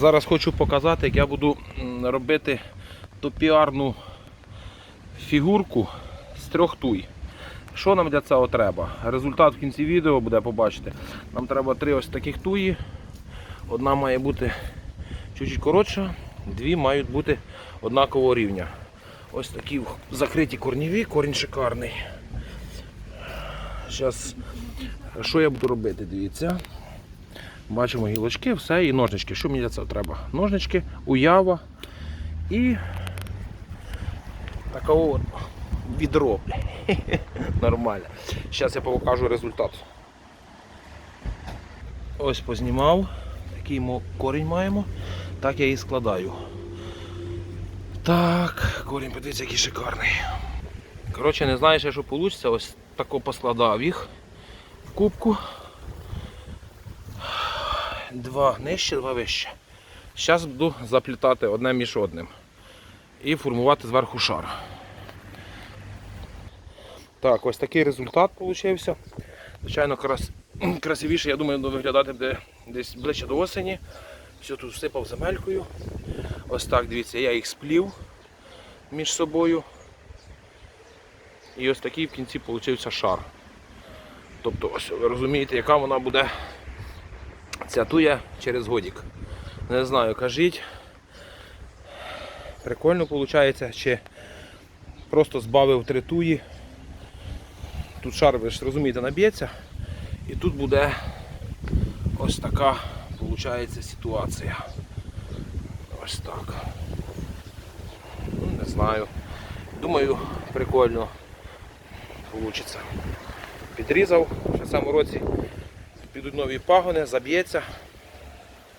Зараз хочу показати, як я буду робити топіарну фігурку з трьох туй. Що нам для цього треба? Результат в кінці відео буде побачити. Нам треба три ось таких туї. Одна має бути чуть-чуть коротша, дві мають бути однакового рівня. Ось такі закриті корніві, корінь шикарний. Зараз, що я буду робити? Дивіться. Бачимо гілочки, все і ножнички. Що мені для цього треба? Ножнички, уява і такого от відро. Нормально. Зараз я покажу результат. Ось познімав. Такий корінь маємо. Так я і складаю. Так, корінь, подивіться, який шикарний. Коротше, не знаю що вийде. Ось тако поскладав їх в кубку. Два нижче, два вище. Зараз буду заплітати одне між одним і формувати зверху шар. Так, ось такий результат вийшов. Звичайно, крас... красивіше, я думаю, виглядати буде десь ближче до осені. Все тут всипав земелькою. Ось так, дивіться, я їх сплів між собою. І ось такий в кінці вийшов шар. Тобто, ось ви розумієте, яка вона буде ця туя через годік. Не знаю, кажіть. Прикольно виходить, чи просто збавив три туї. Тут шар, ви ж розумієте, наб'ється. І тут буде ось така виходить ситуація. Ось так. Ну, не знаю. Думаю, прикольно вийде. Підрізав, в цьому році підуть нові пагони, заб'ється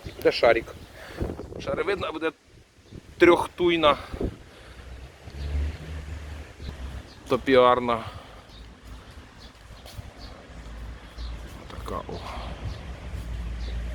і буде шарик. Шаровидна буде трьохтуйна топіарна. Така о.